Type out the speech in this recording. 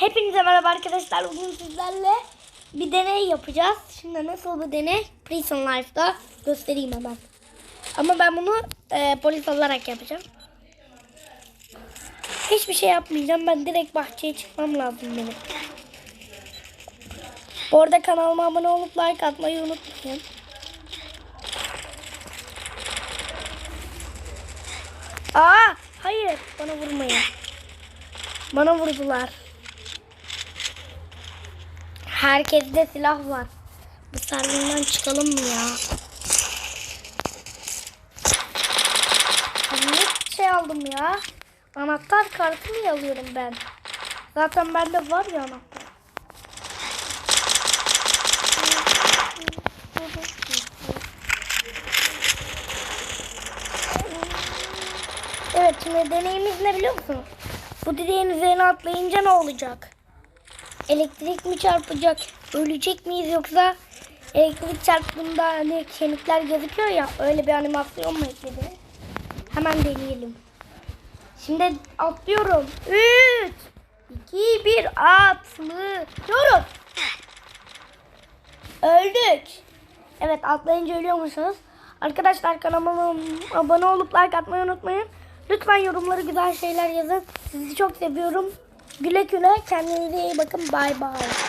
Hepinize merhaba arkadaşlar. Bugün sizlerle bir deney yapacağız. Şimdi nasıl bir deney? Prison Life'da göstereyim hemen. Ama ben bunu e, polis olarak yapacağım. Hiçbir şey yapmayacağım. Ben direkt bahçeye çıkmam lazım benim. Bu arada kanalıma abone olup like atmayı unutmayın. Aa, hayır. Bana vurmayın. Bana vurdular. Herkeste silah var. Bu serverden çıkalım mı ya? Ne şey aldım ya? Anahtar kartı mı alıyorum ben? Zaten bende var ya anahtar. Evet şimdi deneyimiz ne biliyor musunuz? Bu direğin üzerine atlayınca ne olacak? Elektrik mi çarpacak? Ölecek miyiz yoksa elektrik çarptığında hani kemikler gözüküyor ya öyle bir animasyon mu ekledi? Hemen deneyelim. Şimdi atlıyorum. 3 2 1 atlıyorum. Öldük. Evet atlayınca ölüyormuşsunuz. Arkadaşlar kanalıma abone olup like atmayı unutmayın. Lütfen yorumları güzel şeyler yazın. Sizi çok seviyorum. Güle güle. Kendinize iyi bakın. Bay bay.